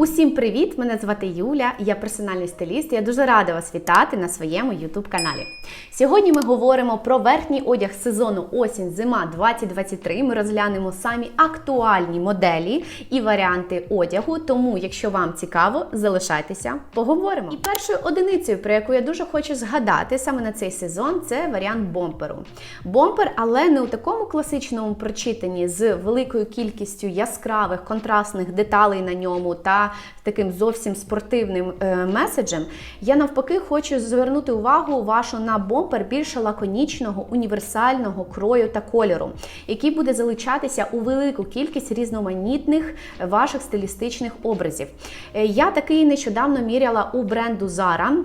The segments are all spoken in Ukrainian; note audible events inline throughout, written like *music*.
Усім привіт! Мене звати Юля, я персональний стиліст. Я дуже рада вас вітати на своєму youtube каналі. Сьогодні ми говоримо про верхній одяг сезону осінь-зима 2023. Ми розглянемо самі актуальні моделі і варіанти одягу. Тому, якщо вам цікаво, залишайтеся, поговоримо. І першою одиницею, про яку я дуже хочу згадати саме на цей сезон, це варіант бомперу. Бомпер, але не у такому класичному прочитанні з великою кількістю яскравих контрастних деталей на ньому та таким зовсім спортивним е, меседжем. Я навпаки хочу звернути увагу вашу на бомпер більше лаконічного, універсального крою та кольору, який буде залучатися у велику кількість різноманітних ваших стилістичних образів. Е, Я такий нещодавно міряла у бренду Zara.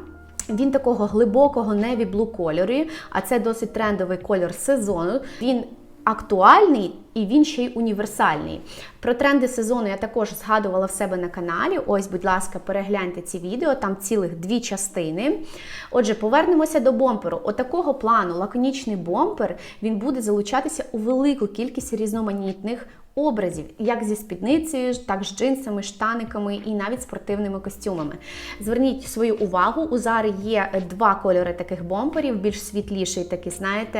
Він такого глибокого navy blue кольору, а це досить трендовий кольор сезону. Він актуальний і він ще й універсальний. Про тренди сезону я також згадувала в себе на каналі. Ось, будь ласка, перегляньте ці відео, там цілих дві частини. Отже, повернемося до бомперу. Отакого плану лаконічний бомпер він буде залучатися у велику кількість різноманітних образів, як зі спідницею, так з джинсами, штаниками і навіть спортивними костюмами. Зверніть свою увагу, у Зари є два кольори таких бомперів, більш світліший, такий, знаєте,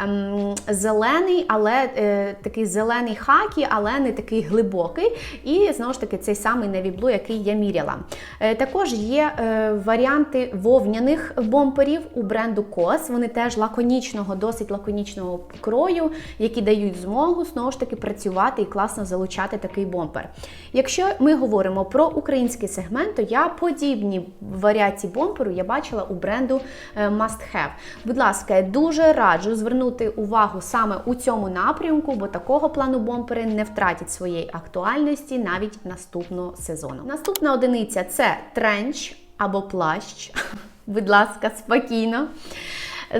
ем, зелений, але е, такий зелений хакі, але не такий глибокий. І знову ж таки цей самий Navy Blue, який я міряла. Е, також є е, варіанти вовняних бомперів у бренду COS. Вони теж лаконічного, досить лаконічного крою, які дають змогу знову ж таки працювати і класно залучати такий бомпер. Якщо ми говоримо про український сегмент, то я подібні варіації бомперу я бачила у бренду е, Must Have. Будь ласка, я дуже раджу звернути увагу саме у цьому напрямку, бо такого плану бомпери не втратять своєї актуальності навіть наступного сезону. Наступна одиниця це тренч або плащ. *laughs* Будь ласка, спокійно.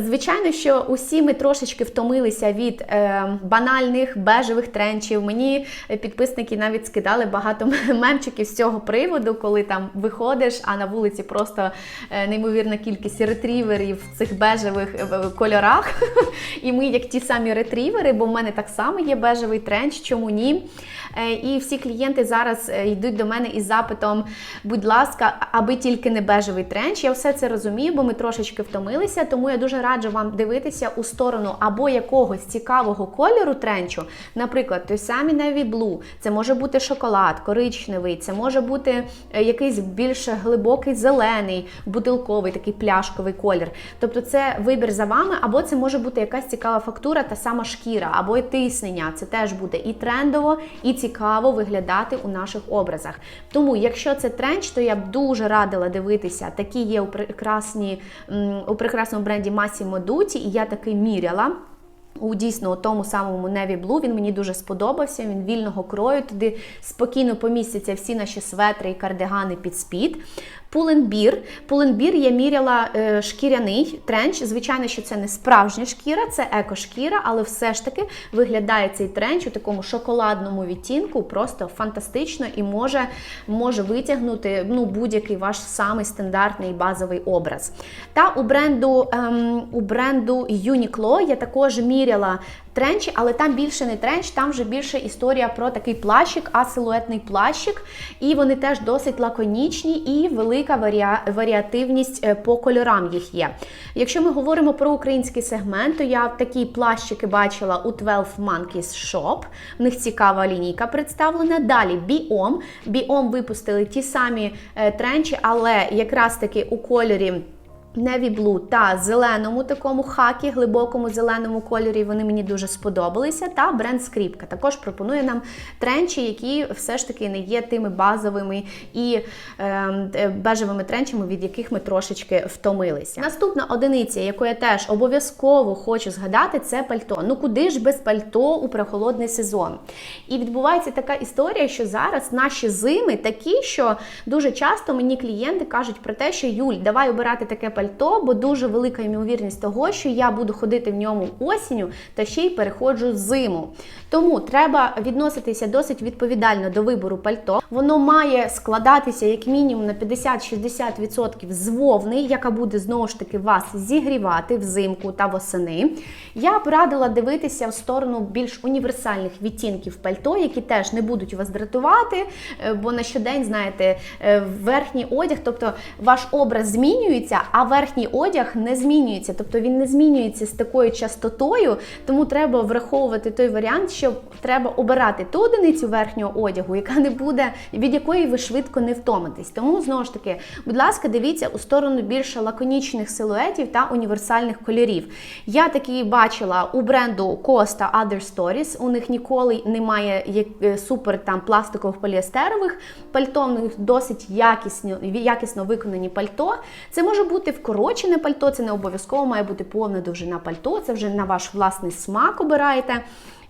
Звичайно, що усі ми трошечки втомилися від е, банальних бежевих тренчів. Мені підписники навіть скидали багато мемчиків з цього приводу, коли там виходиш, а на вулиці просто е, неймовірна кількість ретріверів в цих бежевих е, кольорах. *laughs* І ми, як ті самі ретрівери, бо в мене так само є бежевий тренч, чому ні? Е, і всі клієнти зараз е, йдуть до мене із запитом, будь ласка, аби тільки не бежевий тренч. Я все це розумію, бо ми трошечки втомилися, тому я дуже раджу вам дивитися у сторону або якогось цікавого кольору тренчу, наприклад, той самий Navy Blue, це може бути шоколад, коричневий, це може бути е, якийсь більш глибокий зелений, бутилковий, такий пляшковий колір. Тобто це вибір за вами, або це може бути якась цікава фактура, та сама шкіра, або тиснення. Це теж буде і трендово, і цікаво виглядати у наших образах. Тому, якщо це тренч, то я б дуже радила дивитися. Такі є у прекрасні у прекрасному бренді Massimo Dutti, і я таки міряла. У дійсно у тому самому Неві Blue він мені дуже сподобався. Він вільного крою. Туди спокійно помістяться всі наші светри і кардигани під спід. Пуленбір. Пуленбір я міряла е, шкіряний тренч. Звичайно, що це не справжня шкіра, це екошкіра, але все ж таки виглядає цей тренч у такому шоколадному відтінку, просто фантастично і може може витягнути ну, будь-який ваш самий стандартний базовий образ. Та у бренду ем, у бренду Uniqlo я також міряла тренчі, але там більше не тренч, там вже більше історія про такий плащик, асилуетний плащик. І вони теж досить лаконічні і велика варіа... варіативність е, по кольорам їх є. Якщо ми говоримо про український сегмент, то я такі плащики бачила у 12 Monkeys Shop. В них цікава лінійка представлена. Далі Biom. Biom випустили ті самі е, тренчі, але якраз таки у кольорі. Navy Blue та зеленому такому хакі, глибокому зеленому кольорі. Вони мені дуже сподобалися. Та бренд Скріпка також пропонує нам тренчі, які все ж таки не є тими базовими і е, бежевими тренчами, від яких ми трошечки втомилися. Наступна одиниця, яку я теж обов'язково хочу згадати, це пальто. Ну куди ж без пальто у прохолодний сезон? І відбувається така історія, що зараз наші зими такі, що дуже часто мені клієнти кажуть про те, що Юль, давай обирати таке пальто пальто, бо дуже велика ймовірність того, що я буду ходити в ньому осінню та ще й переходжу зиму. Тому треба відноситися досить відповідально до вибору пальто. Воно має складатися як мінімум на 50-60% з вовни, яка буде знову ж таки вас зігрівати взимку та восени. Я б радила дивитися в сторону більш універсальних відтінків пальто, які теж не будуть вас дратувати, е, бо на щодень, знаєте, е, верхній одяг, тобто ваш образ змінюється, а верхній одяг не змінюється, тобто він не змінюється з такою частотою, тому треба враховувати той варіант, що треба обирати ту одиницю верхнього одягу, яка не буде, від якої ви швидко не втомитесь. Тому знову ж таки, будь ласка, дивіться у сторону більше лаконічних силуетів та універсальних кольорів. Я такі бачила у бренду Costa Other Stories. У них ніколи немає е, супер там пластикових поліестерових пальто, в них досить якісно, якісно виконані пальто. Це може бути вкорочене пальто, це не обов'язково має бути повна довжина пальто, це вже на ваш власний смак обираєте.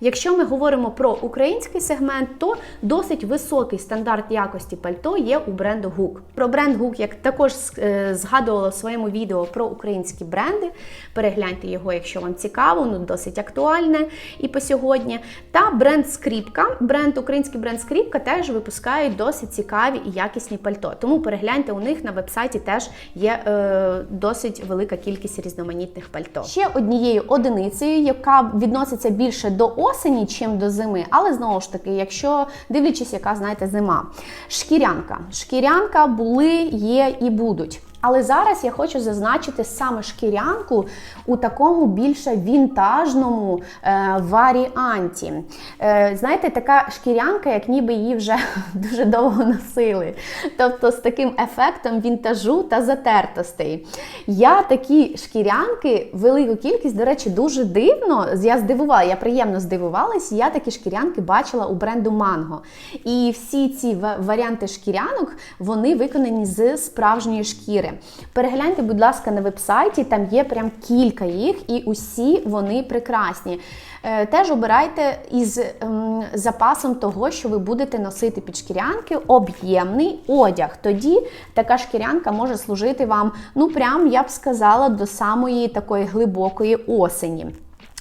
Якщо ми говоримо про український сегмент, то досить високий стандарт якості пальто є у бренду Гук. Про бренд Гук я також е, згадувала в своєму відео про українські бренди. Перегляньте його, якщо вам цікаво, ну досить актуальне і по сьогодні. Та бренд Скріпка, бренд, український бренд Скріпка теж випускають досить цікаві і якісні пальто. Тому перегляньте у них на вебсайті теж є е, досить велика кількість різноманітних пальто. Ще однією одиницею, яка відноситься більше до осені, чим до зими, але знову ж таки, якщо дивлячись, яка знаєте, зима. Шкірянка. Шкірянка були, є і будуть. Але зараз я хочу зазначити саме шкірянку у такому більше вінтажному е, варіанті. Е, знаєте, така шкірянка, як ніби її вже *laughs* дуже довго носили. Тобто з таким ефектом вінтажу та затертостей. Я такі шкірянки, велику кількість, до речі, дуже дивно. Я здивувала, я приємно здивувалась. Я такі шкірянки бачила у бренду Mango. І всі ці варіанти шкірянок вони виконані з справжньої шкіри. Перегляньте, будь ласка, на вебсайті, там є прям кілька їх, і усі вони прекрасні. Е, Теж обирайте із ем, запасом того, що ви будете носити під шкірянки, об'ємний одяг. Тоді така шкірянка може служити вам, ну прям я б сказала, до самої такої глибокої осені.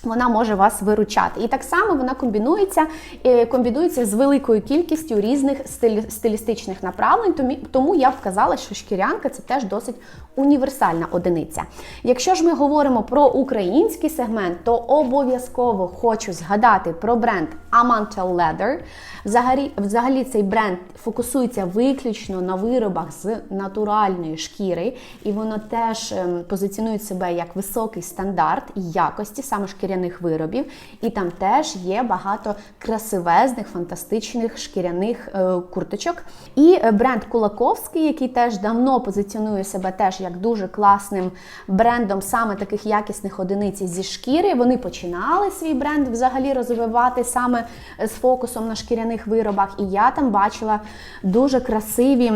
Вона може вас виручати. І так само вона комбінується, е, комбінується з великою кількістю різних стилі- стилістичних направлень. Тому, я б казала, що шкірянка це теж досить універсальна одиниця. Якщо ж ми говоримо про український сегмент, то обов'язково хочу згадати про бренд Amantel Leather. Взагалі, взагалі цей бренд фокусується виключно на виробах з натуральної шкіри, і воно теж ем, позиціонує себе як високий стандарт якості саме шкіряних виробів. І там теж є багато красивезних, фантастичних шкіряних е, курточок. І е, бренд Кулаковський, який теж давно позиціонує себе теж як дуже класним брендом саме таких якісних одиниць зі шкіри. Вони починали свій бренд взагалі розвивати саме з фокусом на шкіряних виробах. І я там бачила дуже красиві.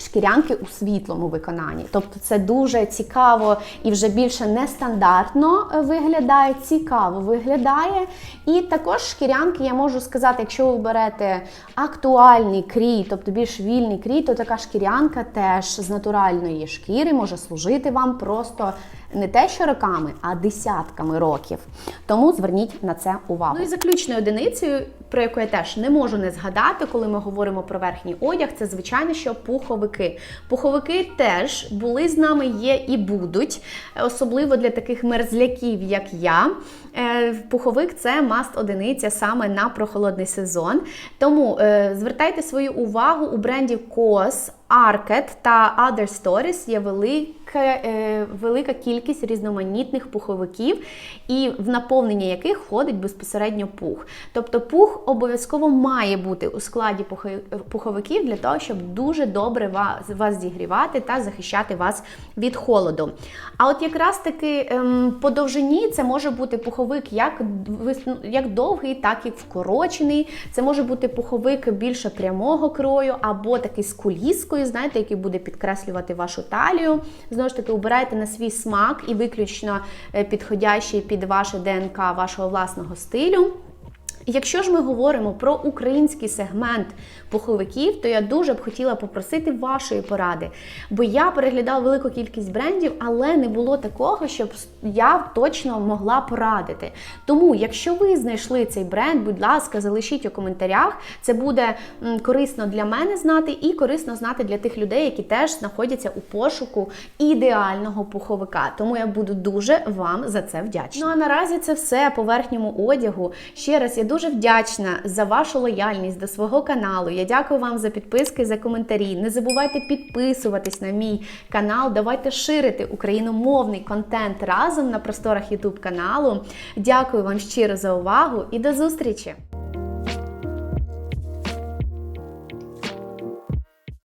Шкірянки у світлому виконанні, тобто це дуже цікаво і вже більше нестандартно е, виглядає, цікаво виглядає. І також шкірянки, я можу сказати, якщо ви берете актуальний крій, тобто більш вільний крій, то така шкірянка теж з натуральної шкіри може служити вам просто не те, що роками, а десятками років. Тому зверніть на це увагу. Ну і заключною одиницею, про яку я теж не можу не згадати, коли ми говоримо про верхній одяг, це звичайно, що пуховики. Пуховики теж були з нами, є і будуть, особливо для таких мерзляків, як я. Е, Пуховик це маст одиниця саме на прохолодний сезон. Тому е, звертайте свою увагу у брендів COS, Arket та Other Stories є велика, е, велика кількість різноманітних пуховиків, і в наповнення яких входить безпосередньо пух. Тобто пух обов'язково має бути у складі пуховиків для того, щоб дуже добре вас, вас зігрівати та захищати вас від холоду. А от якраз таки ем, по довжині це може бути пуховик як, як довгий, так і вкорочений. Це може бути пуховик більше прямого крою, або такий з куліскою, знаєте, який буде підкреслювати вашу талію. Знову ж таки, обирайте на свій смак і виключно е, підходящий під ваше ДНК вашого власного стилю. Якщо ж ми говоримо про український сегмент пуховиків, то я дуже б хотіла попросити вашої поради, бо я переглядала велику кількість брендів, але не було такого, щоб я точно могла порадити. Тому, якщо ви знайшли цей бренд, будь ласка, залишіть у коментарях. Це буде корисно для мене знати і корисно знати для тих людей, які теж знаходяться у пошуку ідеального пуховика. Тому я буду дуже вам за це вдячна. Ну а наразі це все по верхньому одягу. Ще раз я дуже вдячна за вашу лояльність до свого каналу. Я дякую вам за підписки, за коментарі. Не забувайте підписуватись на мій канал. Давайте ширити україномовний контент разом на просторах YouTube каналу. Дякую вам щиро за увагу і до зустрічі!